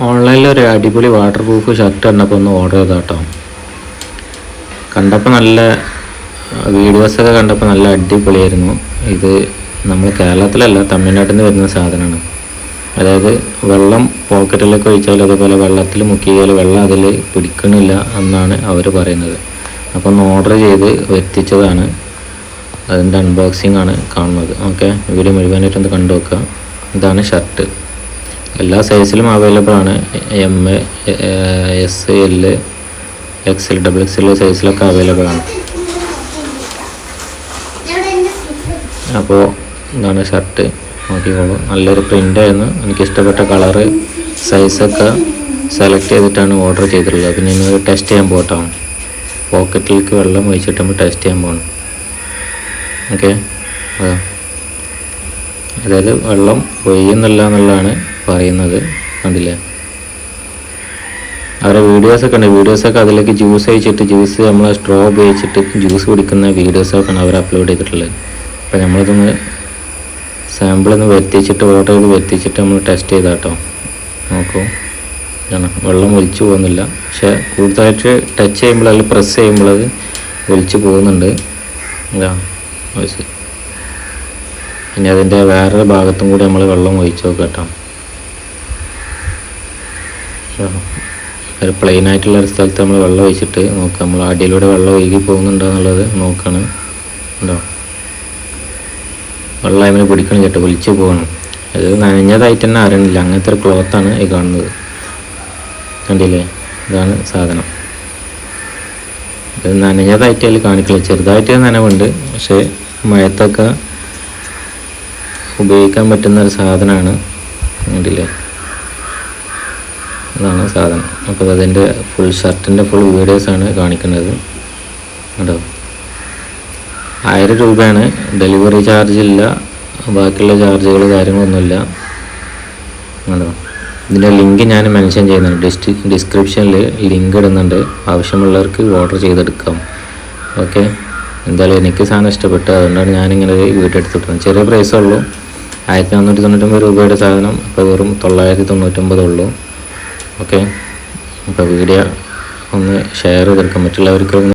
ഓൺലൈനിൽ ഒരു അടിപൊളി വാട്ടർ പ്രൂഫ് ഷർട്ട് കണ്ടപ്പോൾ ഒന്ന് ഓർഡർ ചെയ്താ കേട്ടോ കണ്ടപ്പോൾ നല്ല വീഡിയോസൊക്കെ കണ്ടപ്പോൾ നല്ല അടിപൊളിയായിരുന്നു. ഇത് നമ്മൾ കേരളത്തിലല്ല തമിഴ്നാട്ടിൽ നിന്ന് വരുന്ന സാധനമാണ്. അതായത് വെള്ളം പോക്കറ്റിലൊക്കെ ഒഴിച്ചാൽ അതുപോലെ വെള്ളത്തിൽ മുക്കിയാൽ വെള്ളം അതിൽ പിടിക്കണില്ല എന്നാണ് അവർ പറയുന്നത്. അപ്പോൾ ഒന്ന് ഓർഡർ ചെയ്ത് എത്തിച്ചതാണ്. അതിന്റെ അൺബോക്സിംഗ് ആണ് കാണുന്നത്. ഓക്കെ? വീഡിയോ മുഴുവനായിട്ടൊന്ന് കണ്ടു നോക്കുക. ഇതാണ് ഷർട്ട് എല്ലാ സൈസിലും അവൈലബിൾ ആണ്. M S L X L double X L സൈസിലൊക്കെ available ആണ്. അപ്പോൾ ഇതാണ് ഷർട്ട് നോക്കിക്കോളൂ. നല്ലൊരു പ്രിന്റ് ആയിരുന്നു. എനിക്ക് ഇഷ്ടപ്പെട്ട കളറ് സൈസൊക്കെ സെലക്ട് ചെയ്തിട്ടാണ് ഓർഡർ ചെയ്തിട്ടുള്ളത്. പിന്നെ ഇന്ന് ടെസ്റ്റ് ചെയ്യാൻ പോട്ടാണ് പോക്കറ്റിലേക്ക് വെള്ളം ഒഴിച്ചിട്ട് നമ്മൾ ടെസ്റ്റ് ചെയ്യാൻ പോകണം ഓക്കെ അതാ. അതായത് വെള്ളം ഒഴിയുന്നില്ല എന്നുള്ളതാണ് പറയുന്നത് കണ്ടില്ലേ? അവരുടെ വീഡിയോസൊക്കെ ഉണ്ട്. വീഡിയോസൊക്കെ അതിലേക്ക് ജ്യൂസ് അയച്ചിട്ട് ജ്യൂസ് നമ്മൾ സ്ട്രോ ഉപയോഗിച്ചിട്ട് ജ്യൂസ് കുടിക്കുന്ന വീഡിയോസൊക്കെയാണ് അവർ അപ്ലോഡ് ചെയ്തിട്ടുള്ളത്. അപ്പോൾ നമ്മളിതൊന്ന് സാമ്പിളൊന്ന് വരുത്തിച്ചിട്ട് ഓർഡർ ചെയ്ത് വരുത്തിച്ചിട്ട് നമ്മൾ ടെസ്റ്റ് ചെയ്താൽ കേട്ടോ നോക്കൂ വെള്ളം ഒലിച്ചു പോകുന്നില്ല. പക്ഷെ കൂടുതലായിട്ട് ടച്ച് ചെയ്യുമ്പോൾ അതിൽ പ്രസ് ചെയ്യുമ്പോൾ അത് ഒലിച്ചു പോകുന്നുണ്ട്. ഇനി അതിന്റെ വേറൊരു ഭാഗത്തും കൂടി നമ്മൾ വെള്ളം ഒഴിച്ചു നോക്കാം. ഒരു പ്ലെയിൻ ആയിട്ടുള്ള ഒരു സ്ഥലത്ത് നമ്മൾ വെള്ളം ഒഴിച്ചിട്ട് നോക്കാം നമ്മൾ അടിയിലൂടെ വെള്ളം ഒഴുകി പോകുന്നുണ്ടോ നോക്കാണ്. ഉണ്ടോ വെള്ളം അതിന് പിടിക്കണം കേട്ടോ ഒലിച്ച് പോകണം. അത് നനഞ്ഞതായിട്ട് തന്നെ അറിയണില്ല. അങ്ങനത്തെ ഒരു ക്ലോത്താണ് ഈ കാണുന്നത്. കണ്ടില്ലേ? ഇതാണ് സാധനം. ഇത് നനഞ്ഞതായിട്ട് അതിൽ കാണിക്കില്ല. ചെറുതായിട്ട് നനവുണ്ട്. പക്ഷേ മഴത്തൊക്കെ ഉപയോഗിക്കാൻ പറ്റുന്ന ഒരു സാധനമാണ്. കണ്ടില്ലേ? ഇതാണ് സാധനം. അപ്പോൾ അതിന്റെ ഫുൾ ഷർട്ടിന്റെ ഫുൾ വീഡിയോസാണ് കാണിക്കുന്നത്. കേട്ടോ ആയിരം രൂപയാണ്. ഡെലിവറി ചാർജ് ഇല്ല. ബാക്കിയുള്ള ചാർജുകൾ കാര്യങ്ങളൊന്നുമില്ല. കേട്ടോ ഇതിന്റെ ലിങ്ക് ഞാൻ മെൻഷൻ ചെയ്യുന്നുണ്ട്. ഡിസ്ട്രി ഡിസ്ക്രിപ്ഷനിൽ ലിങ്ക് ഇടുന്നുണ്ട്. ആവശ്യമുള്ളവർക്ക് ഓർഡർ ചെയ്തെടുക്കാം. ഓക്കെ എന്തായാലും എനിക്ക് സാധനം ഇഷ്ടപ്പെട്ടു. അതുകൊണ്ടാണ് ഞാനിങ്ങനെ ഒരു വീഡിയോ എടുത്തിട്ടുള്ളത്. ചെറിയ പ്രൈസേ ഉള്ളൂ. ആയിരത്തി നാനൂറ്റി തൊണ്ണൂറ്റൊമ്പത് രൂപയുടെ സാധനം. ഇപ്പോൾ വെറും തൊള്ളായിരത്തി തൊണ്ണൂറ്റൊമ്പതേ ഉള്ളൂ. ഓക്കെ. അപ്പോൾ വീഡിയോ ഒന്ന് ഷെയർ ചെയ്തെടുക്കാം മറ്റുള്ളവർക്ക് ഒന്ന്